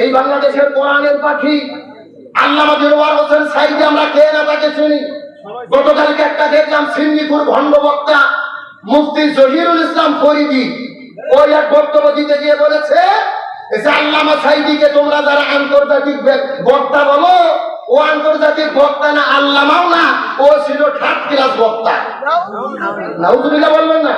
এই বাংলাদেশের কোরআনের পাখি। আল্লামা সাইদি, আমরা কে না তাকে চিনি? গতকালকে একটা দেখলাম সিন্দিপুর ভণ্ড বক্তা মুফতি জহিরুল ইসলাম ফরিদি। ওই এক বক্তব্য দিতে গিয়ে বলেছে সাইদিকে তোমরা আন্তর্জাতিক বক্তা বলো, ও আন্তর্জাতিক বক্তা না না, ও থার্ড ক্লাস বক্তা। না?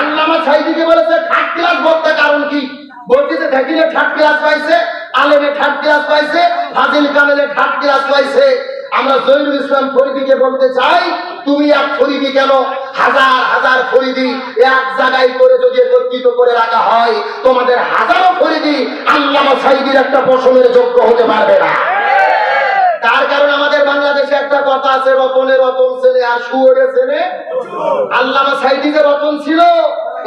আল্লামা সাইদিকে বলেছে থার্ড ক্লাস বক্তা কারণ কি? বলতেছে থাকিলে থার্ড ক্লাস পাইছে আলেমে ক্লাস পাইছে ফাজিল কামেলে ক্লাস পাইছে আমরা জহিরুল ইসলাম ফরিদিকে বলতে চাই, তুমি এক ফরিদি কেন? হাজার হাজার ফরিদি এক জায়গায় করে যদি একত্রিত করে রাখা হয়, তোমাদের হাজারো ফরিদি আল্লামা সাইদির একটা পশমের যোগ্য হতে পারবে না। তার কারণ আমাদের বাংলাদেশে একটা কথা আছে, রতনের রতন ছেলে আর শুয়োরের ছেলে। আল্লামা সাইদি যে রতন ছিল।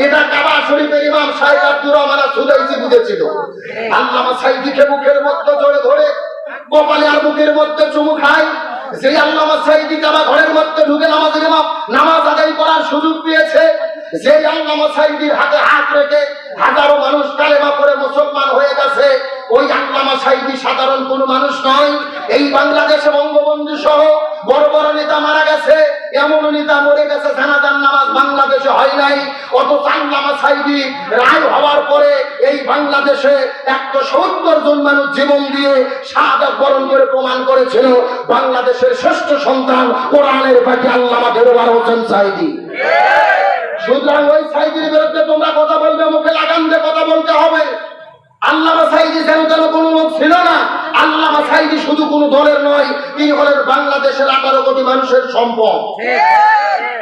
এটা কাবা শরীফের ইমাম সাহেব আব্দুর রহমান সুদাইসি বুঝেছিল। আল্লামা সাইদিকে মুখের মধ্যে জড়ে ধরে আর মুখের মধ্যে চুমু খায়। সেই আল্লামা সাইদি কাবা ঘরের মধ্যে ঢুকে ইমাম, নামাজ আদায় করার সুযোগ পেয়েছে। সেই আল্লামা সাইদির হাতে হাত রেখে হাজারো মানুষ কালেমা মুসলমান হয়ে গেছে। ওই আল্লামা সাইদি সাধারণ কোনো মানুষ নয়। এই বাংলাদেশে বঙ্গবন্ধু সহ বড় বড় নেতা মারা গেছে এমন নেতা মরে গেছে জানাজান নামাজ বাংলাদেশে হয় নাই। অত আল্লামা সাইদি রায় হওয়ার পরে এই বাংলাদেশে একশো সত্তর জন মানুষ জীবন দিয়ে শাহাদাত বরণ করে প্রমাণ করেছিল? বাংলাদেশের শ্রেষ্ঠ সন্তান কোরআনের পাখি আল্লামা দেরোয়ার হোসেন সাইদি। সুতরাং ওই সাইদির বিরুদ্ধে তোমরা কথা বলবে, মুখে লাগাম দিয়ে কথা বলতে হবে। আল্লামা সাইদি যেন শুধু কোনো দলের নয়, তিনি হলেন বাংলাদেশের আঠারো কোটি মানুষের সম্পদ।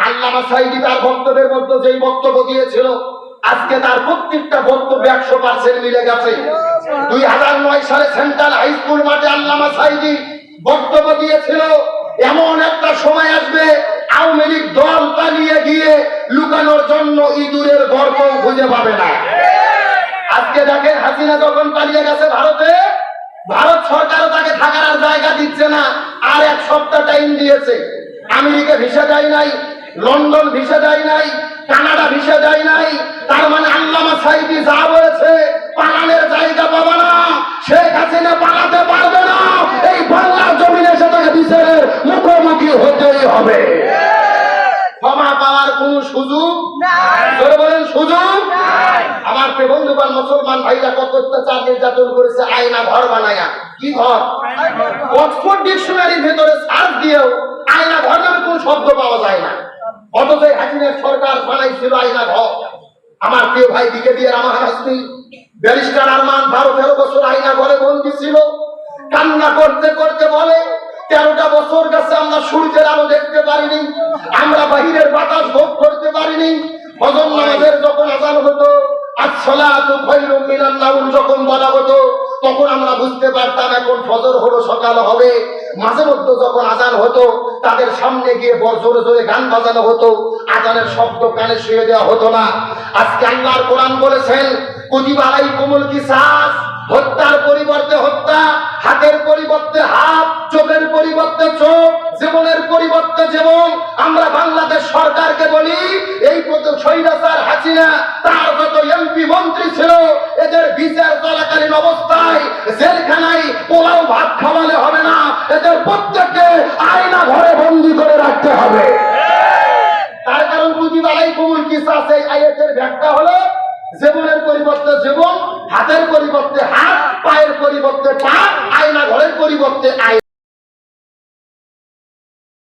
আল্লামা সাইদি তার বক্তব্যের মধ্যে যেই বক্তব্য দিয়েছিল, আজকে তার প্রত্যেকটা বক্তব্য একশো পার্সেন্ট মিলে গেছে। দুই হাজার নয় সালে সেন্ট্রাল হাই স্কুল মাঠে আল্লামা সাইদি বক্তব্য দিয়েছিল, এমন একটা সময় আসবে, আওয়ামী লীগ দল পালিয়ে গিয়ে লুকানোর জন্য ইঁদুরের গর্ব খুঁজে পাবে না। আজকে দেখেন হাসিনা যখন পালিয়ে গেছে ভারতে ভারত সরকারও তাকে থাকার আর জায়গা দিচ্ছে না। আর এক সপ্তাহ টাইম দিয়েছে। আমেরিকা ভিসা দেয় নাই লন্ডন ভিসা দেয় নাই কানাডা ভিসা দেয় নাই। তার মানে আল্লামা সাইদি যা বলেছে পালানের জায়গা পাবে না। শেখ হাসিনা পালাতে পারবে না। এই বাংলার জমিনে এসে তাকে বিচারের মুখোমুখি হতেই হবে। ক্ষমা পাওয়ার কোন সুযোগ? বলেন সুযোগ? আমার প্রিয় বন্ধুগণ, মুসলমান ভাইরা কত অত্যাচার নির্যাতন করেছে, আয়না ঘর বানায়া। কি ঘর? অক্সফোর্ড ডিকশনারির ভেতরে সার্চ দিয়েও আয়না ঘর নামে কোন শব্দ পাওয়া যায় না। অথচ হাসিনের সরকার বানাইছিল আয়না ঘর। আমার প্রিয় ভাই দিকে দিয়ে আমার হাসনি ব্যারিস্টার আরমান বারো তেরো বছর আয়না ঘরে বন্দি ছিল। কান্না করতে করতে বলে, তেরোটা বছর গেছে, আমরা সূর্যের আলো দেখতে পারিনি, আমরা বাহিরের বাতাস ভোগ করতে পারিনি ফজর নামাজের যখন বলা হতো, তখন আমরা বুঝতে পারতাম এখন ফজর হলো সকাল হবে। মাঝে মধ্যে যখন আজান হতো, তাদের সামনে গিয়ে বড় জোরে গান বাজানো হতো। আজানের শব্দ কানে শুয়ে দেওয়া হতো না। আজকে আল্লাহর কোরআন বলেছেন কুতিবালাই কোমল কি শ্বাস হত্যার পরিবর্তে হত্যা, হাতের পরিবর্তে হাত, চোখের পরিবর্তে চোখ, জীবনের পরিবর্তে জীবন। আমরা বাংলাদেশ সরকারকে বলি, এই স্বৈরাচার হাসিনা, তার মন্ত্রী ছিল, এদের বিচার চলাকালীন অবস্থায় জেলখানায় পোলাও ভাত খাওয়ালে হবে না, এদের প্রত্যেককে আয়না ঘরে বন্দি করে রাখতে হবে। তার কারণ পুঁজিবালাই কুমুল কিসা সেই আয়াতের ব্যাখ্যা হলো জীবনের পরিবর্তে জীবন, হাতের পরিবর্তে হাত, পায়ের পরিবর্তে পা, আয়না ঘরের পরিবর্তে আয়না।